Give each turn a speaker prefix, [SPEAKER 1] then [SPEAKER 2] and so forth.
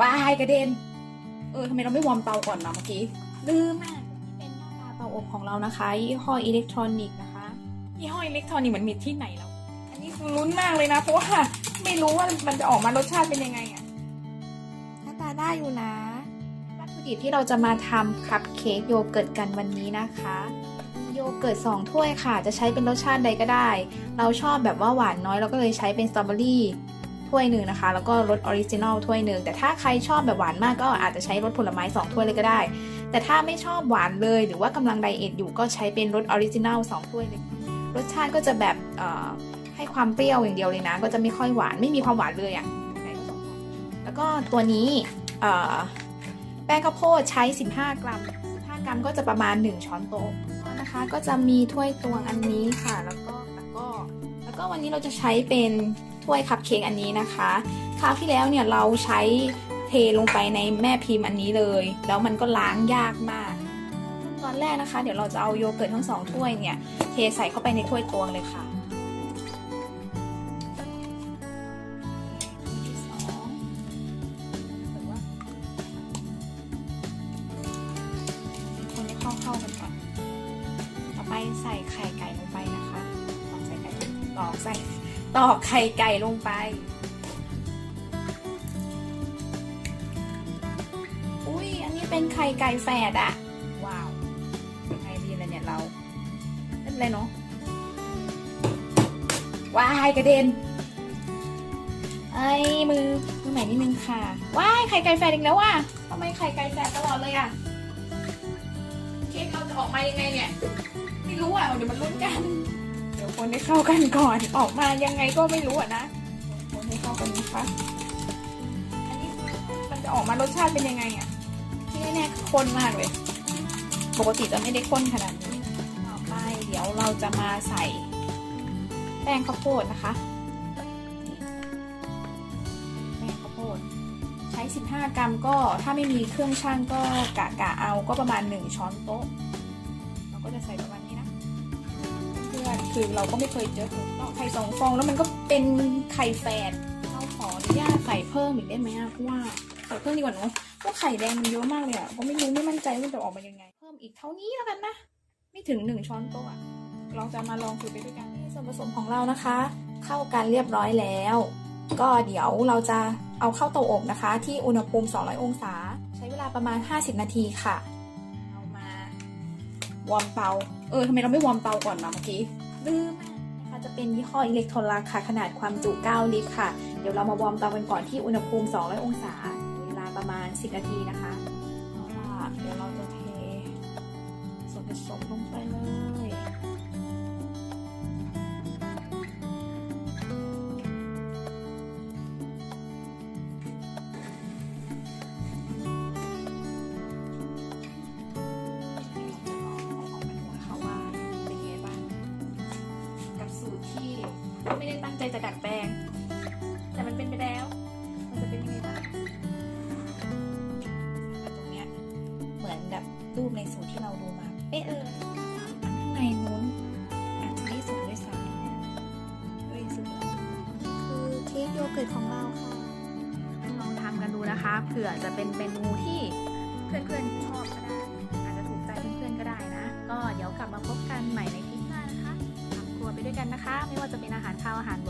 [SPEAKER 1] ว้ายกระเด็น เออทำไมเราไม่วอร์มเตาก่อนนะเมื่อกี้ลืมอะนี่เป็นหน้าตาเตาอบของเรานะคะยี่ห้ออิเล็กทรอนิกส์นะคะยี่ห้ออิเล็กทรอนิกส์มันมีที่ไหนแล้ว อันนี้คือลุ้นมากเลยนะ เพราะว่าไม่รู้ว่ามันจะออกมารสชาติเป็นยังไงอะหน้าตาได้อยู่นะวัตถุดิบที่เราจะมาทำคัพเค้กโยเกิร์ตกันวันนี้นะคะโยเกิร์ต2ถ้วยค่ะ จะใช้เป็นรสชาติใดก็ได้ เราชอบแบบว่าหวานน้อยเราก็เลยใช้เป็นสตรอเบอรี่ ถ้วยหนึ่งนะคะ แล้วก็รสออริจินอลถ้วยหนึ่งแต่ถ้าใครชอบแบบหวานมากก็อาจจะใช้รสผลไม้ 2 ถ้วยเลยก็ได้ แต่ถ้าไม่ชอบหวานเลยหรือว่ากำลังไดเอทอยู่ก็ใช้เป็นรสออริจินอล2ถ้วยเลยรสชาติก็จะแบบให้ความเปรี้ยวอย่างเดียวเลยนะ ก็จะไม่ค่อยหวานไม่มีความหวานเลยอะ่ะแล้วก็ตัวนี้แป้งข้าวโพดใช้ 15 กรัม 15 กรัมก็จะประมาณ 1 ช้อนโต๊ะนะคะ ก็จะมีถ้วยตวงอันนี้ค่ะ แล้วก็แล้วก็ แล้วก็วันนี้เราจะใช้เป็น ถ้วยคัพเค้กอันนี้นะคะ คราวที่แล้วเนี่ยเราใช้เทลงไปในแม่พิมพ์อันนี้เลย แล้วมันก็ล้างยากมากขั้นตอนแรกนะคะ เดี๋ยวเราจะเอาโยเกิร์ตทั้งสองถ้วยเนี่ยเทใส่เข้าไปในถ้วยตวงเลยค่ะที่สองหรือว่าคนให้เข้ากันก่อนต่อไปใส่ไข่ไก่ลงไปนะคะตอกใส่ไก่ตอกใส่ ตอกไข่ไก่ลงไปอุ้ยอันนี้เป็นไข่ไก่แฝดอะว้าวยังไงดีล่ะเนี่ยเราไม่เป็นไรเนาะว้ายกระเด็นไอ้มือมือใหม่นิดนึงค่ะว้ายไข่ไก่แฝดอีกแล้วว่ะทำไมไข่ไก่แฝดตลอดเลยอะเค้กเราจะออกมายังไงเนี่ยไม่รู้อะเดี๋ยวมันลุ้นกันเดี๋ยว คนให้เข้ากันก่อนออกมายังไงก็ไม่รู้อะนะคนให้เข้ากันนะคะอันนี้มันจะออกมารสชาติเป็นยังไงอะที่แน่ๆคือข้นมากเลย ปกติจะไม่ได้ข้นขนาดนี้ต่อไปเดี๋ยวเราจะมาใส่แป้งข้าวโพดนะคะแป้งข้าวโพดใช้ 15 กรัมก็ถ้าไม่มีเครื่องช่างก็กะกะเอาก็ประมาณ 1 ช้อนโต๊ะ เราก็จะใส่ประมาณ นี้นะคือเราก็ไม่เคยเจอตอไข่สองฟองแล้วมันก็เป็นไข่แฝดเราขออนุญาตใส่เพิ่มอีกได้ไหมอะเพราะว่าใส่เพิ่มดีกว่าเนอะเพราะไข่แดงมันเยอะมากเลยอะก็ไม่รู้ไม่มั่นใจว่าจะออกมายังไง เพิ่มอีกเท่านี้แล้วกันนะ ไม่ถึงหนึ่งช้อนโต๊ะอะเราจะมาลองคุยไปด้วยกันส่วนผสมของเรานะคะ เข้ากันเรียบร้อยแล้ว ก็เดี๋ยวเราจะเอาเข้าเตาอบนะคะ ที่อุณหภูมิ 200 องศา ใช้เวลาประมาณ 50 นาทีค่ะ เอามาวอร์มเตาเออทำไมเราไม่วอร์มเตาก่อนนะเมื่อกี้ ลืมนะคะจะเป็นยี่ห้ออิเล็กโทรลักค่ะ ขนาดความจุ 9 ลิตรค่ะ เดี๋ยวเรามาวอร์มเตากันก่อนที่อุณหภูมิ 200 องศา เวลาประมาณ 10 นาทีนะคะเอาล่ะเดี๋ยวเราจะเทส่วนผสมลงไปเลย ไม่ได้ตั้งใจจะดัดแปลง แต่มันเป็นไปแล้ว มันจะเป็นยังไงบ้างตรงเนี้ยเหมือนแบบรูปในสูตรที่เราดูมา เอ๊ะเอออันข้างในนู้นอาจจะไม่สุกด้วยซ้ำเฮ้ยสุกแล้วคือเค้กโยเกิร์ตของเราค่ะ ลองทำกันดูนะคะ เผื่อจะเป็นเมนูที่เพื่อนๆ กันนะคะ ไม่ว่าจะเป็นอาหารข้าวอาหารหวาน